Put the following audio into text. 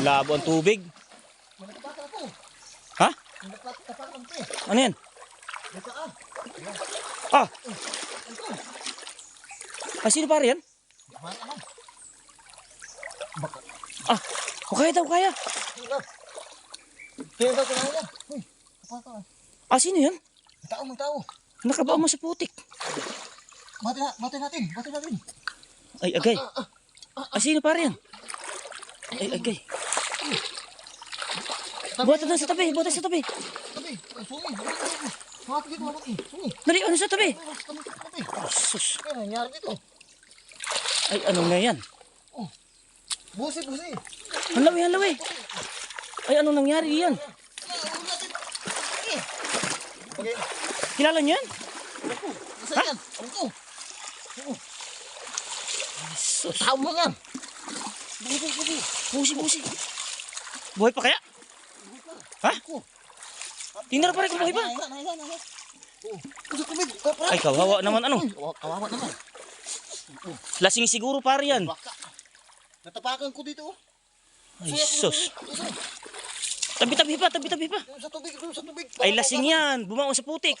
Labo ang tubig. Ha? Ano yan? Ah! Ah, sino pare yan? Ah! O kaya daw, kaya. Tingnan daw. Uy. Napaka. Ah, sino yan? Tao, may tao. Nakabao mo sa putik. Bati bati natin, bati natin. Ay, agay. Ah, sino pare yan? Ay, agay. Buhat na sa tabi, buhat sa tabi. Tabi, sungi. Hawak dito, hawak eh. Sungi. Dali, ano sa tabi? Tabi. Sus. Kaya nangyari dito. Ay, anong na yan? Busi, busi. Halawi, halawi. Ay, anong nangyari yan? Okay. Kilala niyo yan? Isa yan. Ano to? Sus. Tao mo yan. Busi, busi. Buhay pa kaya? Ha? Tingnan pa rin kung buhay pa. Oh. Kapra. Ay, kawawa naman ano. Kawawa naman. Lasing siguro pare yan. Natapakan ko dito. oh. Ay, sus. Tabi-tabi pa, tabi-tabi pa. Sa tubig, sa tubig. Ay, lasing yan. Bumangon sa putik.